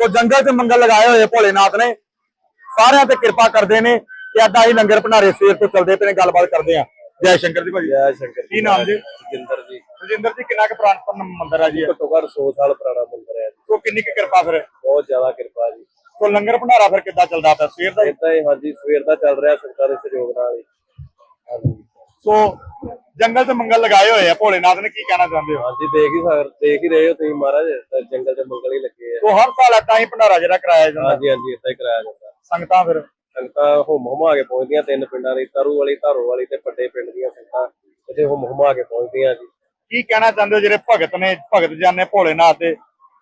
ਸੋ ਜੰਗਲ 'ਚ ਮੰਗਲ ਲਗਾਏ ਹੋਏ ਭੋਲੇਨਾਥ ਨੇ। ਸਾਰਿਆਂ ਤੇ ਕਿਰਪਾ ਕਰਦੇ ਨੇ ਤੇ ਏਦਾਂ ਹੀ ਲੰਗਰ ਭੰਡਾਰੇ ਸਵੇਰ ਤੋਂ ਚੱਲਦੇ ਪਏ ਨੇ ਗੱਲਬਾਤ ਕਰਦੇ ਆ। ਜੈ ਸ਼ੰਕਰ ਜੀ ਭਾਜੀ। ਜੈ ਸ਼ੰਕਰ ਕੀ ਨਾਮ ਜੀ? ਜਿੰਦਰ ਜੀ। ਰਜਿੰਦਰ ਜੀ ਕਿੰਨਾ ਕੁ ਪੁਰਾਣਾ ਮੰਦਿਰ ਆ ਜੀ ਇਹ? ਘੱਟੋ ਘੱਟ 100 ਸਾਲ ਪੁਰਾਣਾ ਮੰਦਿਰ ਹੈ ਜੀ। ਸੋ ਕਿੰਨੀ ਕੁ ਕਿਰਪਾ ਫਿਰ? ਬਹੁਤ ਜ਼ਿਆਦਾ ਕਿਰਪਾ ਜੀ। ਸੋ ਲੰਗਰ ਭੰਡਾਰਾ ਫਿਰ ਕਿੱਦਾਂ ਚੱਲਦਾ ਪਿਆ? ਸਵੇਰ ਦਾ? ਇਦਾਂ ਹੀ ਹਾਂਜੀ ਸਵੇਰ ਦਾ ਚੱਲ ਰਿਹਾ ਦੇ ਸਹਿਯੋਗ ਨਾਲ ਹੀ। ਸੋ ਜੰਗਲ 'ਚ ਮੰਗਲ ਲਗਾਏ ਹੋਏ ਆ ਭੋਲੇਨਾਥ ਨੇ ਕੀ ਕਹਿਣਾ ਚਾਹੁੰਦੇ ਹੋ? ਹਾਂਜੀ ਦੇਖ ਹੀ ਸਕ ਦੇਖ ਹੀ ਰਹੇ ਹੋ ਤੁਸੀਂ ਮਹਾਰਾਜ ਤਾਂ ਜੰਗਲ ਦੇ ਮੰਗਲ ਹੀ ਲੱਗੇ ਆ। ਸੋ ਹਰ ਸਾਲ ਏਦਾਂ ਹੀ ਭੰਡਾਰਾ ਜਿਹੜਾ ਕਰਾਇਆ ਜਾਂਦਾ। ਹਾਂਜੀ ਹਾਂਜੀ ਇਦਾਂ ਹੀ ਕਰਾਇਆ ਜਾਂਦਾ। ਸੰਗਤਾਂ ਫਿਰ? ਸੰਗਤਾਂ ਹੁਮ ਹੁਮਾ ਕੇ ਪਹੁੰਚਦੀਆਂ ਤਿੰਨ ਪਿੰਡਾਂ ਦੀ ਤਰੂ ਵਾਲੀ ਧਾਰੋ ਵਾਲੀ ਤੇ ਪੱਡੇ ਪਿੰਡ ਦੀਆਂ ਸੰਗਤਾਂ ਇੱਥੇ ਹੁਮ ਹੁਮਾ ਕੇ ਪਹੁੰਚਦੀਆਂ ਜੀ। ਕੀ ਕਹਿਣਾ ਚਾਹੁੰਦੇ ਹੋ ਜਿਹੜੇ ਭਗਤ ਨੇ ਭਗਤ ਜਾਨੇ ਭੋਲੇਨਾਥ ਦੇ?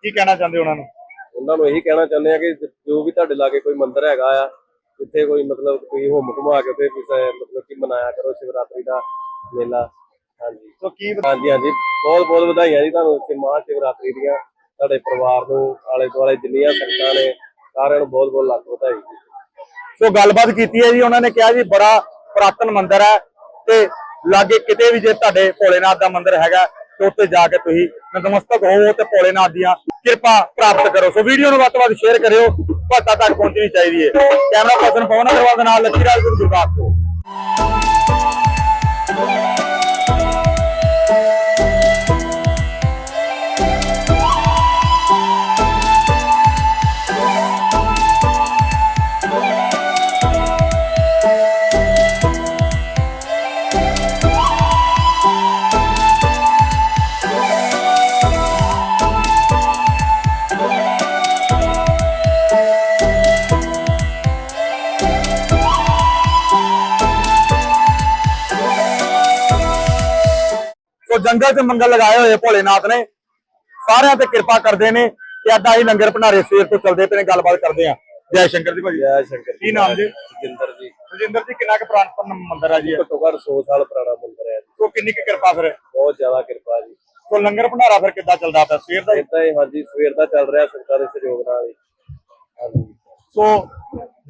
ਕੀ ਕਹਿਣਾ ਚਾਹੁੰਦੇ ਹੋ ਉਹਨਾਂ ਨੂੰ? ਉਹਨਾਂ ਨੂੰ ਇਹੀ ਕਹਿਣਾ ਚਾਹੁੰਦੇ ਆ ਕਿ ਜੋ ਵੀ ਤੁਹਾਡੇ ਲਾਗੇ ਕੋਈ ਮੰਦਿਰ ਹੈਗਾ ਆ ਜਿੱਥੇ ਕੋਈ ਮਤਲਬ ਕੋਈ ਹੁਮ ਘੁਮਾ ਕੇ ਤੇ ਮਤਲਬ ਕਿ ਮਨਾਇਆ ਕਰੋ ਸ਼ਿਵਰਾਤਰੀ ਦਾ ਮੇਲਾ। ਹਾਂਜੀ। ਸੋ ਕੀ ਹਾਂਜੀ ਹਾਂਜੀ। ਬਹੁਤ ਬਹੁਤ ਵਧਾਈਆਂ ਜੀ ਤੁਹਾਨੂੰ ਇੱਥੇ ਮਹਾ ਸ਼ਿਵਰਾਤਰੀ ਦੀਆਂ। ਤੁਹਾਡੇ ਪਰਿਵਾਰ ਨੂੰ ਆਲੇ ਦੁਆਲੇ ਜਿੰਨੀਆਂ ਸੰਗਤਾਂ ਨੇ ਸਾਰਿਆਂ ਨੂੰ ਬਹੁਤ ਬਹੁਤ ਲੱਖ ਵਧਾਈ ਜੀ। ਸੋ ਗੱਲਬਾਤ ਕੀਤੀ ਹੈ ਜੀ ਉਹਨਾਂ ਨੇ ਕਿਹਾ ਜੀ ਬੜਾ ਪੁਰਾਤਨ ਮੰਦਿਰ ਹੈ ਤੇ ਲਾਗੇ ਕਿਤੇ ਵੀ ਜੇ ਤੁਹਾਡੇ ਭੋਲੇਨਾਥ ਦਾ ਮੰਦਿਰ ਹੈਗਾ ਤੇ ਉੱਥੇ ਜਾ ਕੇ ਤੁਸੀਂ ਨਤਮਸਤਕ ਹੋਵੋ ਤੇ ਭੋਲੇਨਾਥ ਦੀਆਂ ਕਿਰਪਾ ਪ੍ਰਾਪਤ ਕਰੋ। ਸੋ ਵੀਡੀਓ ਨੂੰ ਵੱਧ ਤੋਂ ਵੱਧ ਸ਼ੇਅਰ ਕਰਿਓ ਤੁਹਾਡਾ ਤੱਕ ਪਹੁੰਚਣੀ ਚਾਹੀਦੀ ਹੈ। ਕੈਮਰਾ ਪਰਸਨ ਪਵਨ ਅਗਰਵਾਲ ਦੇ ਨਾਲ ਲੱਕੀ ਰਾਜ ਗੁਰਦਾਸਪੁਰ ਜੰਗਲ 'ਚ ਮੰਗਲ ਲਗਾਏ ਹੋਏ ਭੋਲੇਨਾਥ ਨੇ। ਸਾਰਿਆਂ ਤੇ ਕਿਰਪਾ ਕਰਦੇ ਨੇ ਤੇ ਏਦਾਂ ਹੀ ਲੰਗਰ ਭੰਡਾਰੇ ਸਵੇਰ ਤੋਂ ਚੱਲਦੇ ਪਏ ਨੇ ਗੱਲਬਾਤ ਕਰਦੇ ਆ। ਜੈ ਸ਼ੰਕਰ ਜੀ ਭਾਜੀ। ਜੈ ਸ਼ੰਕਰ ਕੀ ਨਾਮ ਜੀ? ਜਿੰਦਰ ਜੀ। ਰਜਿੰਦਰ ਜੀ ਕਿੰਨਾ ਕੁ ਪੁਰਾਣਾ ਮੰਦਿਰ ਆ ਜੀ? ਘੱਟੋ ਘੱਟ 100 ਸਾਲ ਪੁਰਾਣਾ ਮੰਦਿਰ ਹੈ ਜੀ। ਸੋ ਕਿੰਨੀ ਕੁ ਕਿਰਪਾ ਫਿਰ? ਬਹੁਤ ਜ਼ਿਆਦਾ ਕਿਰਪਾ ਜੀ। ਸੋ ਲੰਗਰ ਭੰਡਾਰਾ ਫਿਰ ਕਿੱਦਾਂ ਚੱਲਦਾ ਪਿਆ? ਸਵੇਰ ਦਾ? ਇਦਾਂ ਹੀ ਹਾਂਜੀ ਸਵੇਰ ਦਾ ਚੱਲ ਰਿਹਾ ਸੰਗਤਾਂ ਦੇ ਸਹਿਯੋਗ ਨਾਲ ਹਾਂਜੀ। ਸੋ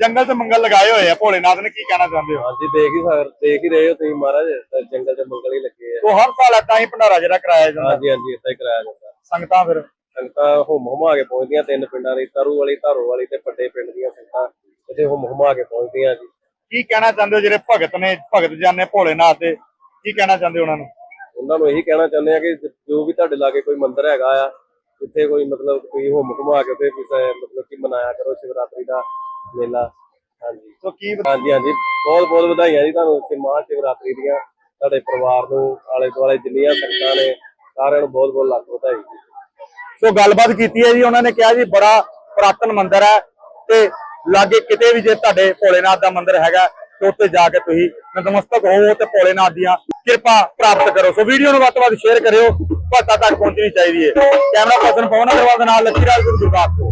ਜੰਗਲ 'ਚ ਮੰਗਲ ਲਗਾਏ ਹੋਏ ਆ ਭੋਲੇਨਾਥ ਨੇ ਕੀ ਕਹਿਣਾ ਚਾਹੁੰਦੇ ਹੋ? ਹਾਂਜੀ ਦੇਖ ਹੀ ਸਕ ਦੇਖ ਹੀ ਰਹੇ ਹੋ ਤੁਸੀਂ ਮਹਾਰਾਜ ਤਾਂ ਜੰਗਲ ਦੇ ਮੰਗਲ ਹੀ ਲੱਗੇ ਆ। ਸੋ ਹਰ ਸਾਲ ਏਦਾਂ ਹੀ ਭੰਡਾਰਾ ਜਿਹੜਾ ਕਰਾਇਆ ਜਾਂਦਾ। ਹਾਂਜੀ ਹਾਂਜੀ ਇਦਾਂ ਹੀ ਕਰਾਇਆ ਜਾਂਦਾ। ਸੰਗਤਾਂ ਫਿਰ? ਸੰਗਤਾਂ ਹੁਮ ਹੁਮਾ ਕੇ ਪਹੁੰਚਦੀਆਂ ਤਿੰਨ ਪਿੰਡਾਂ ਦੀ ਤਰੂ ਵਾਲੀ ਧਾਰੋ ਵਾਲੀ ਤੇ ਪੱਡੇ ਪਿੰਡ ਦੀਆਂ ਸੰਗਤਾਂ ਇੱਥੇ ਹੁਮ ਹੁਮਾ ਕੇ ਪਹੁੰਚਦੀਆਂ ਜੀ। ਕੀ ਕਹਿਣਾ ਚਾਹੁੰਦੇ ਹੋ ਜਿਹੜੇ ਭਗਤ ਨੇ ਭਗਤ ਜਾਨੇ ਭੋਲੇਨਾਥ ਦੇ? ਕੀ ਕਹਿਣਾ ਚਾਹੁੰਦੇ ਹੋ ਉਹਨਾਂ ਨੂੰ? ਉਹਨਾਂ ਨੂੰ ਇਹੀ ਕਹਿਣਾ ਚਾਹੁੰਦੇ ਆ ਕਿ ਜੋ ਵੀ ਤੁਹਾਡੇ ਲਾਗੇ ਕੋਈ ਮੰਦਿਰ ਹੈਗਾ ਆ ਜਿੱਥੇ ਕੋਈ ਮਤਲਬ ਕੋਈ ਹੁਮ ਘੁਮਾ ਕੇ ਤੇ ਮਤਲਬ ਕਿ ਮਨਾਇਆ ਕਰੋ ਸ਼ਿਵਰਾਤਰੀ ਦਾ ਮੇਲਾ। ਹਾਂਜੀ। ਸੋ ਕੀ ਹਾਂਜੀ ਹਾਂਜੀ। ਬਹੁਤ ਬਹੁਤ ਵਧਾਈਆਂ ਜੀ ਤੁਹਾਨੂੰ ਇੱਥੇ ਮਹਾ ਸ਼ਿਵਰਾਤਰੀ ਦੀਆਂ। ਤੁਹਾਡੇ ਪਰਿਵਾਰ ਨੂੰ ਆਲੇ ਦੁਆਲੇ ਜਿੰਨੀਆਂ ਸੰਗਤਾਂ ਨੇ ਸਾਰਿਆਂ ਨੂੰ ਬਹੁਤ ਬਹੁਤ ਲੱਖ ਵਧਾਈ ਜੀ। ਸੋ ਗੱਲਬਾਤ ਕੀਤੀ ਹੈ ਜੀ ਉਹਨਾਂ ਨੇ ਕਿਹਾ ਜੀ ਬੜਾ ਪੁਰਾਤਨ ਮੰਦਿਰ ਹੈ ਤੇ ਲਾਗੇ ਕਿਤੇ ਵੀ ਜੇ ਤੁਹਾਡੇ ਭੋਲੇਨਾਥ ਦਾ ਮੰਦਿਰ ਹੈਗਾ ਤੇ ਉੱਥੇ ਜਾ ਕੇ ਤੁਸੀਂ ਨਤਮਸਤਕ ਹੋਵੋ ਤੇ ਭੋਲੇਨਾਥ ਦੀਆਂ ਕਿਰਪਾ ਪ੍ਰਾਪਤ ਕਰੋ। ਸੋ ਵੀਡੀਓ ਨੂੰ ਵੱਧ ਤੋਂ ਵੱਧ ਸ਼ੇਅਰ ਕਰਿਓ। ਭੱਤਾ ਤੱਕ ਪਹੁੰਚਣੀ ਚਾਹੀਦੀ ਹੈ। ਕੈਮਰਾ ਪਰਸਨ ਪਵਨ ਅਗਰਵਾਲ ਦੇ ਨਾਲ ਲੱਕੀ ਰਾਜ ਗੁਰਦਾਸਪੁਰ।